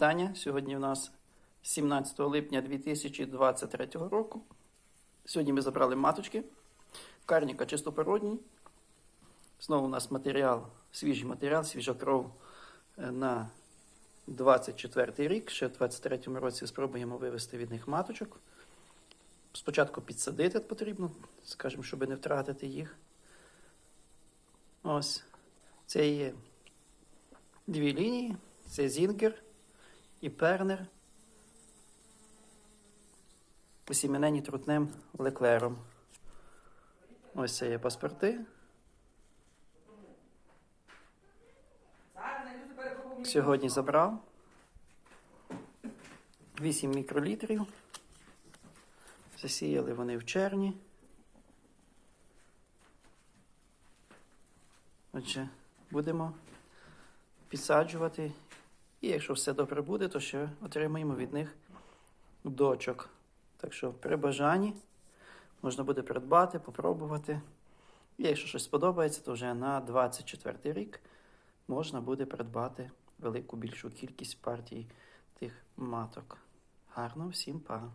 вітання. Сьогодні у нас 17 липня 2023 року. Сьогодні ми забрали маточки. Карніка чистопородній. Знову у нас матеріал, свіжий матеріал, свіжа кров е, на 24 рік. Ще в 23 році спробуємо вивести від них маточок. Спочатку підсадити потрібно, скажімо, щоб не втратити їх. Ось. Це є дві лінії. Це Зінгер і Пернер. Посіменені трутнем леклером. Ось це є паспорти. Сьогодні забрав 8 мікролітрів. Засіяли вони в червні. Отже, будемо підсаджувати. І якщо все добре буде, то ще отримаємо від них дочок. Так що при бажанні можна буде придбати, попробувати. І якщо щось сподобається, то вже на 24 рік можна буде придбати велику більшу кількість партій тих маток. Гарно всім па!